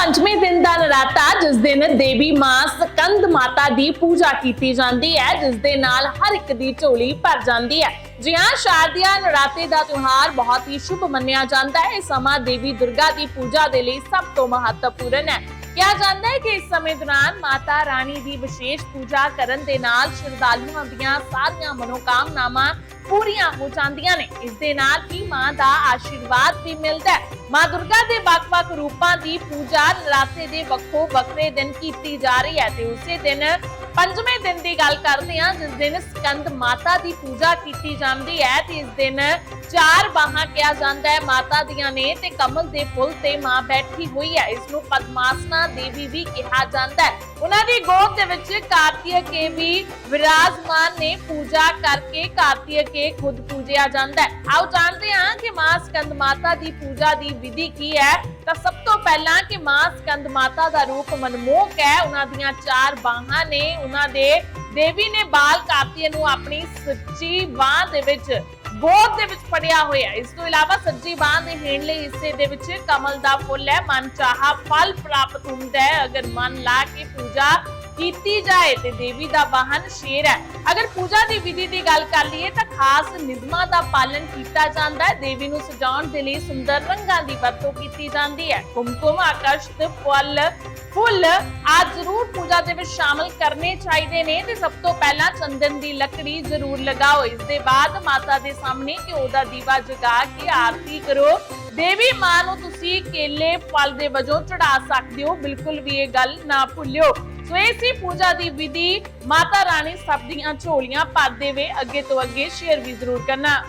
ਪੰਜਵੇਂ ਦਿਨ ਦਾ ਨਰਾਤਾ, ਜਿਸ ਦਿਨ ਦੇਵੀ ਮਾਂ ਸਕੰਦ ਮਾਤਾ ਦੀ ਪੂਜਾ ਕੀਤੀ ਜਾਂਦੀ ਹੈ, ਜਿਸ ਦੇ ਨਾਲ ਹਰ ਇੱਕ ਦੀ ਝੋਲੀ ਭਰ ਜਾਂਦੀ ਹੈ। ਜੀ ਹਾਂ ਸ਼ਾਰਦੀਆ ਨਰਾਤੇ ਦਾ ਤਿਉਹਾਰ ਬਹੁਤ ਹੀ ਸ਼ੁਭ ਮੰਨਿਆ ਜਾਂਦਾ ਹੈ। ਇਹ ਸਮਾਂ ਦੇਵੀ ਦੁਰਗਾ ਦੀ ਪੂਜਾ ਦੇ ਲਈ ਸਭ ਤੋਂ ਮਹੱਤਵਪੂਰਨ ਹੈ। ਕਿਹਾ ਜਾਂਦਾ ਹੈ ਕਿ ਇਸ ਸਮੇਂ ਦੌਰਾਨ ਮਾਤਾ ਰਾਣੀ ਦੀ ਵਿਸ਼ੇਸ਼ ਪੂਜਾ ਕਰਨ ਦੇ ਨਾਲ ਸ਼ਰਧਾਲੂਆਂ ਦੀਆਂ ਸਾਰੀਆਂ ਮਨੋਕਾਮਨਾਵਾਂ ਪੂਰੀਆਂ ਹੋ ਜਾਂਦੀਆਂ ਨੇ। ਇਸ ਦੇ ਨਾਲ ਹੀ ਮਾਂ ਦਾ ਆਸ਼ੀਰਵਾਦ ਵੀ ਮਿਲਦਾ ਹੈ। ਮਾਂ ਦੁਰਗਾ ਦੇ ਵੱਖ-ਵੱਖ ਰੂਪਾਂ ਦੀ ਪੂਜਾ ਨਰਾਤੇ ਦੇ ਵੱਖੋ ਵੱਖਰੇ ਦਿਨ ਕੀਤੀ ਜਾ ਰਹੀ ਹੈ ਤੇ ਉਸੇ ਦਿਨ ਪੰਜਵੇਂ ਦਿਨ ਦੀ ਗੱਲ ਕਰਦੇ ਹਾਂ, ਜਿਸ ਦਿਨ ਸਕੰਦ ਮਾਤਾ ਦੀ ਪੂਜਾ ਕੀਤੀ ਜਾਂਦੀ ਹੈ ਤੇ ਇਸ ਦਿਨ ਚਾਰ ਬਾਹਾਂ ਕਿਹਾ ਜਾਂਦਾ ਹੈ। ਮਾਤਾ ਦੀਆਂ ਨੇ ਤੇ ਕਮਲ ਦੇ ਫੁੱਲ ਤੇ ਮਾਂ ਬੈਠੀ ਹੋਈ ਹੈ। ਇਸ ਨੂੰ ਪਦਮਾਸਨਾ ਦੇਵੀ ਵੀ ਕਿਹਾ ਜਾਂਦਾ ਹੈ। ਉਹਨਾਂ ਦੀ ਗੋਦ ਦੇ ਵਿੱਚ ਕਾਰਤੀਕ ਵੀ ਵਿਰਾਜਮਾਨ ਨੇ ਪੂਜਾ ਕਰਕੇ ਕਾਰਤੀਕ ਖੁਦ ਪੂਜਿਆ ਜਾਂਦਾ ਹੈ। ਆਓ ਜਾਣਦੇ ਹਾਂ ਕਿ ਮਾਂ ਸਕੰਦ ਮਾਤਾ ਦੀ ਪੂਜਾ ਦੀ ਵਿਧੀ ਕੀ ਹੈ। ਤਾਂ ਸਭ ਤੋਂ ਪਹਿਲਾਂ ਕਿ ਮਾਂ ਸਕੰਦ ਮਾਤਾ ਦਾ ਰੂਪ ਮਨਮੋਹਕ ਹੈ। ਉਹਨਾਂ ਦੀਆਂ ਚਾਰ ਬਾਹਾਂ ਨੇ ਉਹਨਾਂ ਦੇ ਦੇਵੀ ਨੇ ਬਾਲ ਕਾਰਤੀਕ ਨੂੰ ਆਪਣੀ ਸੱਚੀ ਬਾਹ ਦੇ ਵਿੱਚ ਬੋਧ ਦੇ ਵਿੱਚ ਫੜਿਆ ਹੋਇਆ ਇਸ ਤੋਂ ਇਲਾਵਾ ਸੱਜੀ ਬਾਹ ਦੇ ਹੇਠਲੇ ਹਿੱਸੇ ਦੇ ਵਿੱਚ ਕਮਲ ਦਾ ਫੁੱਲ ਹੈ। ਮਨ ਚਾਹਾ ਫਲ ਪ੍ਰਾਪਤ ਹੁੰਦਾ ਹੈ। ਅਗਰ ਮਨ ਲਾ ਕੇ ਪੂਜਾ ਕੀਤੀ ਜਾਏ ਤੇ ਦੇਵੀ ਦਾ ਵਾਹਨ ਸ਼ੇਰ ਹੈ। ਅਗਰ ਪੂਜਾ ਦੀ ਵਿਧੀ ਦੀ ਗੱਲ ਕਰ ਲਈਏ ਤਾਂ ਖਾਸ ਨਿਯਮਾਂ ਦਾ ਪਾਲਣ ਕੀਤਾ ਜਾਂਦਾ ਹੈ। ਦੇਵੀ ਨੂੰ ਸਜਾਉਣ ਦੇ ਲਈ ਸੁੰਦਰ ਰੰਗਾਂ ਦੀ ਵਰਤੋਂ ਕੀਤੀ ਜਾਂਦੀ ਹੈ। ਕੁਮਕੁਮ, ਆਕਰਸ਼ਿਤ ਫੁੱਲ ਫੁੱਲ ਆ ਜ਼ਰੂਰ ਪੂਜਾ ਦੇ ਵਿੱਚ ਸ਼ਾਮਲ ਕਰਨੇ ਚਾਹੀਦੇ ਨੇ ਤੇ ਸਭ ਤੋਂ ਪਹਿਲਾਂ ਚੰਦਨ ਦੀ ਲੱਕੜੀ ਜ਼ਰੂਰ ਲਗਾਓ। ਇਸ ਦੇ ਬਾਅਦ ਮਾਤਾ ਦੇ ਸਾਹਮਣੇ ਘਿਓ ਦਾ ਦੀਵਾ ਜਗਾ ਕੇ ਆਰਤੀ ਕਰੋ। ਦੇਵੀ ਮਾਂ ਨੂੰ ਤੁਸੀਂ ਕੇਲੇ, ਫਲ ਦੇ ਵਜੋਂ ਚੜਾ ਸਕਦੇ ਹੋ। ਬਿਲਕੁਲ ਵੀ ਇਹ ਗੱਲ ਨਾ ਭੁੱਲਿਓ। ਸੋ ਇਹ ਸੀ ਪੂਜਾ ਦੀ ਵਿਧੀ, ਮਾਤਾ ਰਾਣੀ ਸਭ ਦੀਆਂ ਝੋਲੀਆਂ ਭਰ ਵੇ ਅੱਗੇ ਤੋਂ ਅੱਗੇ ਸ਼ੇਅਰ ਵੀ ਜ਼ਰੂਰ ਕਰਨਾ।